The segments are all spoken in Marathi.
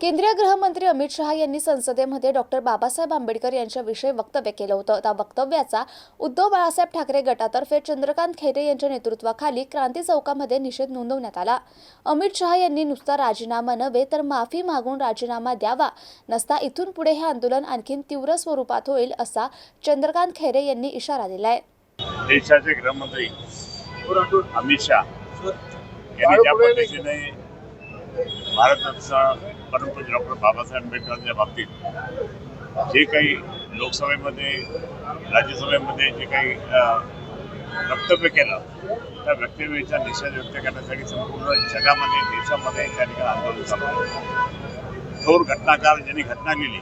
केंद्रीय गृहमंत्री अमित शहा यांनी संसदेमध्ये डॉक्टर बाबासाहेब आंबेडकर यांच्याविषयी वक्तव्य केलं होतं. त्या वक्तव्याचा उद्धव बाळासाहेब ठाकरे गटातर्फे चंद्रकांत खैरे यांच्या नेतृत्वाखाली क्रांती चौकामध्ये निषेध नोंदवण्यात आला. अमित शहा यांनी नुसता राजीनामा नव्हे तर माफी मागून राजीनामा द्यावा. नसता इथून पुढे हे आंदोलन आणखीन तीव्र स्वरूपात होईल असा चंद्रकांत खैरे यांनी इशारा दिलाय. देशाचे गृहमंत्री अमित शहा यांनी ज्या पद्धतीने भारतरत्न परंतु डॉक्टर बाबासाहेब आंबेडकरांच्या बाबतीत जे काही लोकसभेमध्ये राज्यसभेमध्ये जे काही वक्तव्य केलं त्या वक्तव्याचा निषेध व्यक्त करण्यासाठी संपूर्ण जगामध्ये देशामध्ये त्या ठिकाणी आंदोलन चालू थोर घटनाकार ज्यांनी घटना लिहिली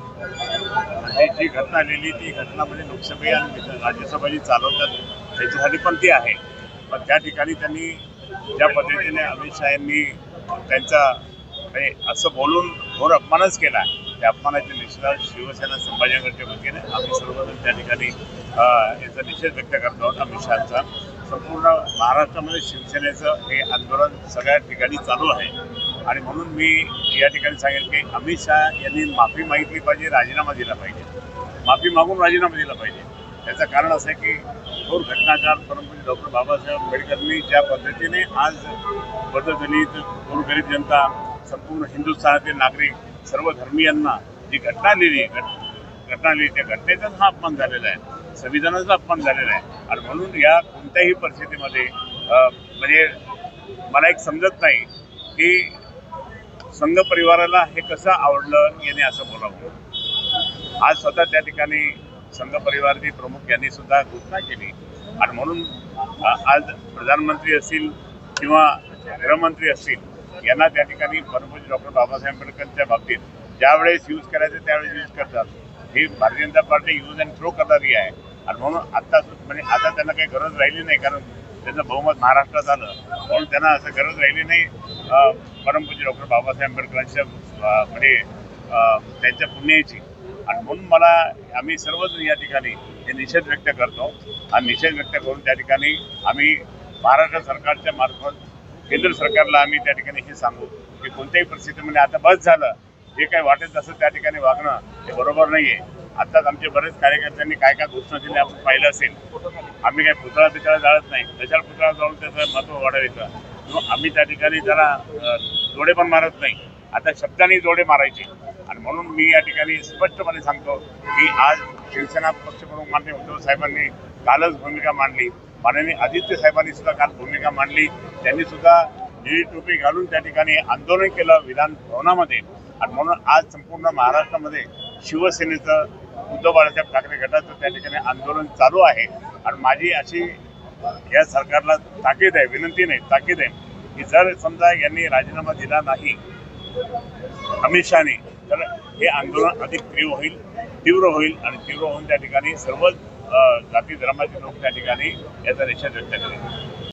आणि जी घटना लिहिली ती घटना म्हणजे लोकसभे आणि राज्यसभा जी चालवतात त्याच्यासाठी पण ती आहे. पण त्या ठिकाणी त्यांनी ज्या पद्धतीने अमित शहा यांनी त्यांचा म्हणजे असं बोलून घोर अपमानच केला त्या अपमानाच्या निषेधात शिवसेना संभाजीनगरच्या वतीने आम्ही सर्वजण त्या ठिकाणी याचा निषेध व्यक्त करतो आहोत अमित शहाचा. संपूर्ण महाराष्ट्रामध्ये शिवसेनेचं हे आंदोलन सगळ्या ठिकाणी चालू आहे. आणि म्हणून मी या ठिकाणी सांगेन की अमित शहा यांनी माफी मागितली पाहिजे राजीनामा दिला पाहिजे. माफी मागून राजीनामा दिला पाहिजे. त्याचं कारण असं आहे की थोर घटनाकार परमपूज्य डॉक्टर बाबासाहेब आंबेडकरनी ज्या पद्धतीने आज बद्धदलित गोरगरीब जनता संपूर्ण हिंदुस्थानातील नागरिक सर्व धर्मीयांना जी घटना लिहिली घट- घटना लिहिली त्या घटनेचाच हा अपमान झालेला आहे. संविधानाचा अपमान झालेला आहे. आणि म्हणून या कोणत्याही परिस्थितीमध्ये म्हणजे मला एक समजत नाही की संघ परिवाराला हे कसं आवडलं याने असं बोलावं. आज स्वतः त्या ठिकाणी संघ परिवाराचे प्रमुख यांनी सुद्धा घोषणा केली. आणि म्हणून आज प्रधानमंत्री असतील किंवा गृहमंत्री असतील यांना त्या ठिकाणी परमपूज्य डॉक्टर बाबासाहेब आंबेडकरांच्या बाबतीत ज्यावेळेस यूज करायचं त्यावेळेस यूज करतात. ही Bharatiya Janata Party use and throw करणारी आहे. आणि म्हणून आत्ता म्हणजे आता त्यांना काही गरज राहिली नाही कारण त्यांचं बहुमत महाराष्ट्रात आलं. म्हणून त्यांना असं गरज राहिली नाही. अं, परमपूज्य डॉक्टर बाबासाहेब आंबेडकरांच्या म्हणजे त्यांच्या पुण्याची. आणि म्हणून मला आम्ही सर्वजण या ठिकाणी हे निषेध व्यक्त करतो. आणि निषेध व्यक्त करून त्या ठिकाणी आम्ही महाराष्ट्र सरकारच्या मार्फत केंद्र सरकारला आम्ही त्या ठिकाणी हे सांगू की कोणत्याही परिस्थितीमध्ये म्हणजे आता बस झालं जे काही वाटेल तसं त्या ठिकाणी वागणं हे बरोबर नाही आहे आत्ताच आमचे बरेच कार्यकर्त्यांनी काय काय घोषणा दिल्या आपण पाहिलं असेल. आम्ही काही पुतळा पितळा जाळत नाही. कशाला पुतळा जाऊन त्याचं महत्त्व वाढवायचं आम्ही त्या ठिकाणी जरा जोडे पण मारत नाही. आता शब्दांनी जोडे मारायचे. आणि म्हणून मी या ठिकाणी स्पष्टपणे सांगतो की आज शिवसेना पक्षप्रमुख माननीय उद्धव साहेबांनी कालच भूमिका मांडली. माननीय आदित्य साहेबांनी सुद्धा काल भूमिका मांडली. त्यांनी सुद्धा निळी टोपी घालून त्या ठिकाणी आंदोलन केलं विधान भवनामध्ये. आणि म्हणून आज संपूर्ण महाराष्ट्रामध्ये शिवसेनेचं उद्धव बाळासाहेब ठाकरे गटाचं त्या ठिकाणी आंदोलन चालू आहे. आणि माझी अशी या सरकारला ताकीद आहे विनंती नाही ताकीद आहे की जर समजा यांनी राजीनामा दिला नाही अमित शहाने. तर हे आंदोलन अधिक तीव्र होईल तीव्र होईल आणि तीव्र होऊन त्या ठिकाणी सर्वच जाती धर्माचे लोक त्या ठिकाणी याचा निषेध व्यक्त करेल.